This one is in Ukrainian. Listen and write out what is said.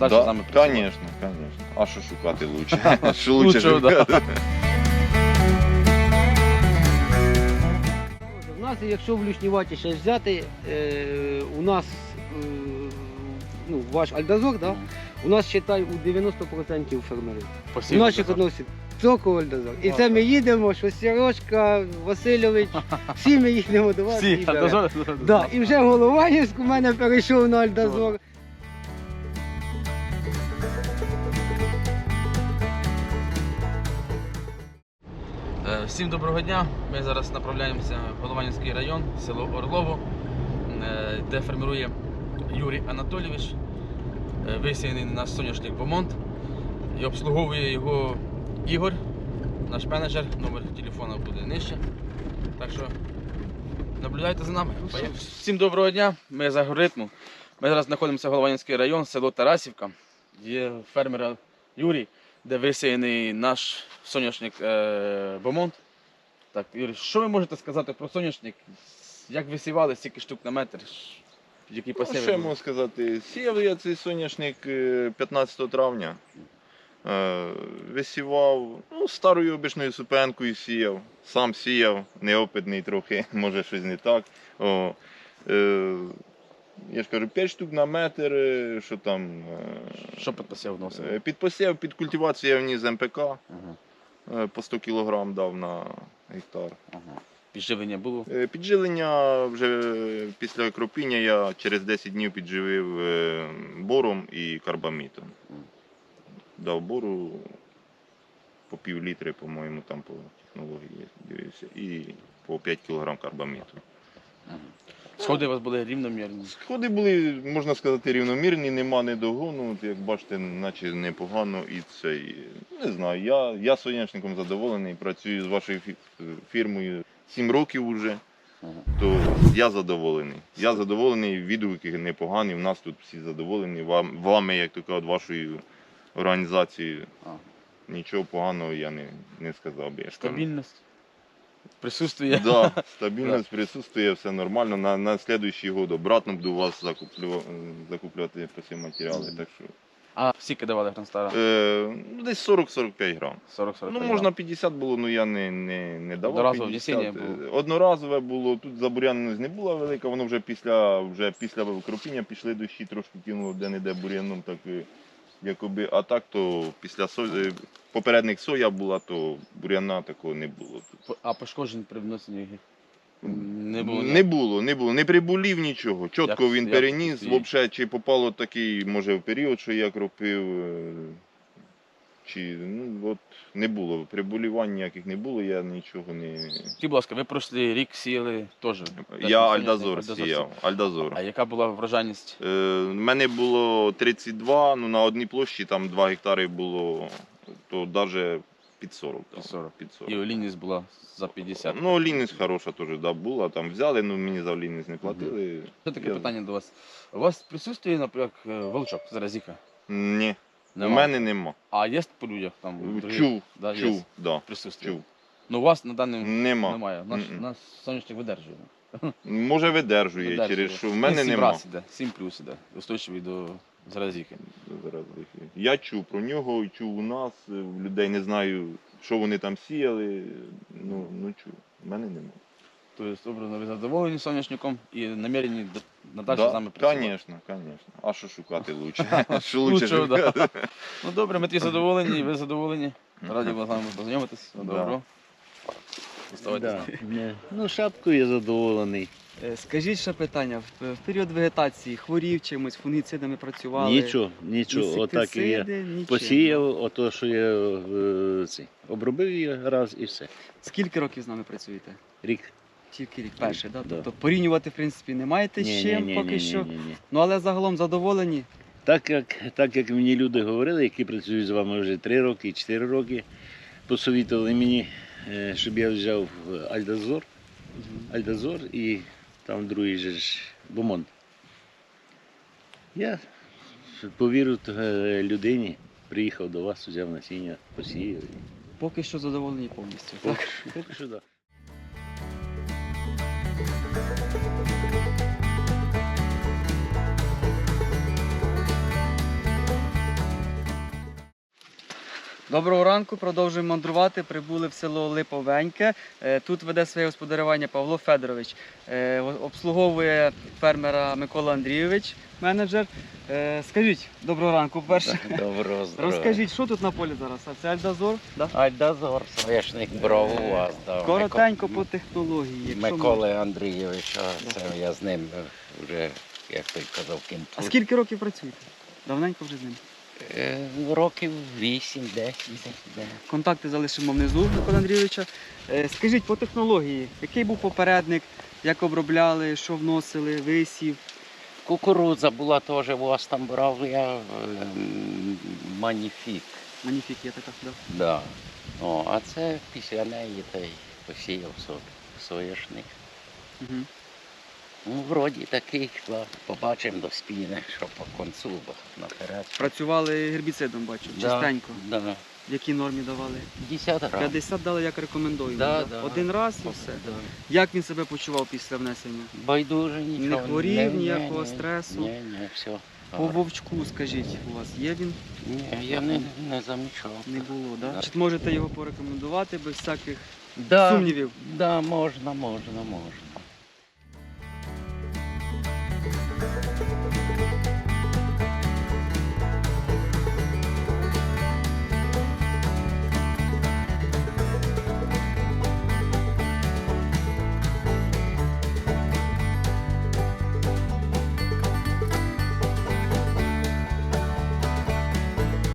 надалі Да, з нами працювати. Конечно, конечно. А що шукати лучше? Що лучше да. шукати? У нас, якщо в Люшніваті ще взяти, е, у нас е, ну, ваш альдазор, да? у нас считай у 90% фермерів. У Посівно наших односить тільки альдазор. І це ми їдемо, що Сірошка, Васильович, всі ми їдемо до вас. Всі, і а беремо. дозор- Да, і вже Голованівськ у мене перейшов на альдазор. Всім доброго дня. Ми зараз направляємося в Голованівський район, село Орлово, е, де формирує Юрій Анатолійович. Е, Висіяний наш соняшник Бомонт. І обслуговує його Ігор, наш менеджер, номер телефону буде нижче. Так що наблюдайте за нами. Поїхали. Всім доброго дня, ми з алгоритму. Ми зараз знаходимося в Голованівський район, село Тарасівка. Є фермер Юрій, де висіяний наш соняшник е, Бомонт. Так, Юрій, що ви можете сказати про соняшник? Як висівали, скільки штук на метр? Які Ну, посіви? що я можу сказати? Сіяв я цей соняшник е, 15 травня. Е, Висівав ну, старою обичною супенкою сіяв. Сам сіяв, неопитний трохи, може щось не так. О, е, я ж кажу, 5 штук на метр, е, що там. е, Що під посів вносив? е, Під посів, під культивацію я вніс МПК Ага, по 100 кг дав на гектар. ага. Підживлення було? Підживлення вже після кропіння я через 10 днів підживив бором і карбамітом. Дав бору по пів літри, по-моєму, там по технології дивився, і по 5 кг карбаміту. Ага. Сходи у вас були рівномірні. Сходи були, можна сказати, рівномірні, нема недогону. От, як бачите, наче непогано і це. і, Не знаю, я, я соняшником задоволений, працюю з вашою фірмою 7 років уже. То я задоволений. Я задоволений, відгуки непогані. У нас тут всі задоволені. Вам, вами, як то кажуть, вашою організацією. Нічого поганого я не, не сказав би. Стабільність. Присутствує. Да, стабільність присутствує, все нормально. На, на слідуючий год обратно буду у вас закуплю, закуплювати матеріали. Так що, А скільки давали Гранстара? е, ну, десь 40-45 грам. 40-40. Ну, можна 50 було, але я не, не, не давав. Одноразове 50. внесення було? Е, Одноразове було. Тут забуряненість не була велика, воно вже після, вже після кропіння пішли дощі, трошки кинуло де-не-де бур'яном, так е, якоби. А так то після со... е, попередник соя була, то бур'яна такого не було. А пошкоджень при внесенні не було? Не було, не було, не прибулів нічого. Чітко Як- він як переніс. Взагалі, чи попало такий, може, в період, що я кропив, е, чи ну от не було. Приболівань ніяких не було, я нічого не. Скажіть, будь ласка, ви прошлий рік сіяли теж? Я Альдазор сіяв. Альдазор. А яка була врожайність? Е, мене було 32, ну на одній площі там 2 гектари було, то навіть під 40. Там, 40. Під 40. І олійність була за 50. Ну, олійність хороша теж да, була, там взяли, ну мені за олійність не платили. Це таке Я- питання до вас. У вас присутствує, наприклад, е, волчок, заразіха? Ні, у Нема. мене нема. А є по людях там? других? Чув, Да, є. чув, да, Присутствує. чув. Ну у вас на даний Нема. немає. Наш, Мгм. наш сонячник видержує. Може видержує, через що в мене сім раз іде, 7 плюс іде, устойчивий до заразіхи. Зараз вихід. Я чув про нього, чув у нас, е, в людей не знаю, що вони там сіяли. Ну, ну чув. В мене нема. Тобто, образно, ви задоволені сонячником і намірені надалі з нами працювати. Звісно, звісно. А що шукати лучше? Що лучше да. шукати? Ну добре, ми тоді задоволені, і ви задоволені. Раді були з вами познайомитись. Добро. Оставайтесь. Да. Ну, шапкою я задоволений. Е, Скажіть ще питання. В, період вегетації хворів чимось, фунгіцидами працювали? Нічого, нічого. Отак і я посіяв, ото, що я е, ці, обробив її раз і все. Скільки років з нами працюєте? Рік. Тільки рік перший, да? Тобто порівнювати, в принципі, не маєте з чим поки що. ні, ні. Ну але загалом задоволені. Так як, так як мені люди говорили, які працюють з вами вже 3 роки, 4 роки, посовітували мені, е, щоб я взяв Альдазор, Альдазор і там другий же ж Бомонт. Я повірив е, людині, приїхав до вас, взяв насіння, посіяв. Поки що задоволені повністю. Поки, Так? поки що так. Доброго ранку, продовжуємо мандрувати. Прибули в село Липовеньке. Е, Тут веде своє господарювання Павло Федорович. Е, Обслуговує фермера Микола Андрійович, менеджер. Е, Скажіть, доброго ранку. Перше. Доброго здоров'я. Розкажіть, що тут на полі зараз? А це Альдазор? Да? Альдазор, соняшник бров у вас. Да. Коротенько по технології. Миколи Андрійовича, це я з ним вже, як той казав, А скільки років працюєте? Давненько вже з ним. Е, Років 8-10. де. Контакти залишимо внизу Микола Андрійовича. Е, Скажіть по технології, який був попередник, як обробляли, що вносили, висів. Кукурудза була теж у вас там брав я е, маніфік. Маніфік є така. Да. Да. О, а це після неї та й посіяв со- соняшник. Угу. Ну, вроді такий, побачимо до спіни, що по концу бо наперед. Працювали гербіцидом, бачу, Да, чистенько. Да. В якій нормі давали? 50 грам. 50 дали, як рекомендую. Да, да? Один раз і все. Да. Як він себе почував після внесення? Байдуже нічого. Не хворів, Ні, ніякого ні, стресу? Ні, ні, все. По вовчку, скажіть, у вас є він? Ні, я не, не замічав. Не було, да? Да. Чи можете його порекомендувати без всяких Да, сумнівів? Да, можна, можна, можна. thank you.